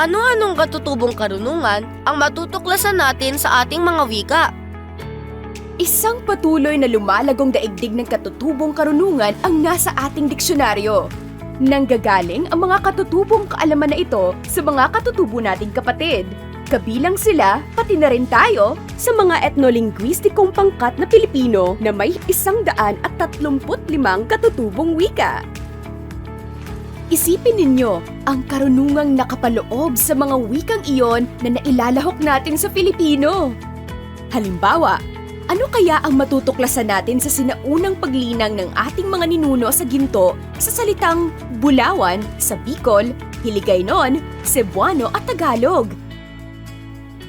ano-anong katutubong karunungan ang matutuklasan natin sa ating mga wika. Isang patuloy na lumalagong daigdig ng katutubong karunungan ang nasa ating diksyonaryo. Nanggagaling ang mga katutubong kaalaman na ito sa mga katutubo nating kapatid. Kabilang sila, pati na rin tayo, sa mga etnolinguistikong pangkat na Pilipino na may isang daan at tatlumput limang katutubong wika. Isipin ninyo ang karunungang nakapaloob sa mga wikang iyon na nailalahok natin sa Filipino. Halimbawa, ano kaya ang matutuklasan natin sa sinaunang paglinang ng ating mga ninuno sa ginto sa salitang Bulawan sa Bicol, Hiligaynon, Cebuano at Tagalog?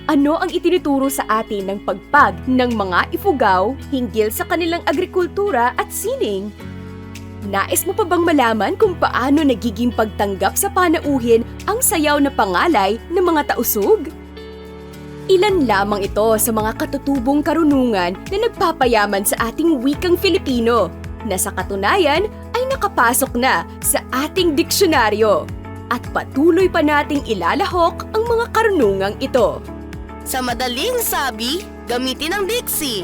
Ano ang itinuturo sa atin ng pagpag ng mga ifugaw hinggil sa kanilang agrikultura at sining? Nais mo pa bang malaman kung paano nagiging pagtanggap sa panauhin ang sayaw na pangalay ng mga tausug? Ilan lamang ito sa mga katutubong karunungan na nagpapayaman sa ating wikang Filipino na sa katunayan ay nakapasok na sa ating diksyonaryo at patuloy pa nating ilalahok ang mga karunungang ito. Sa madaling sabi, gamitin ang Dixie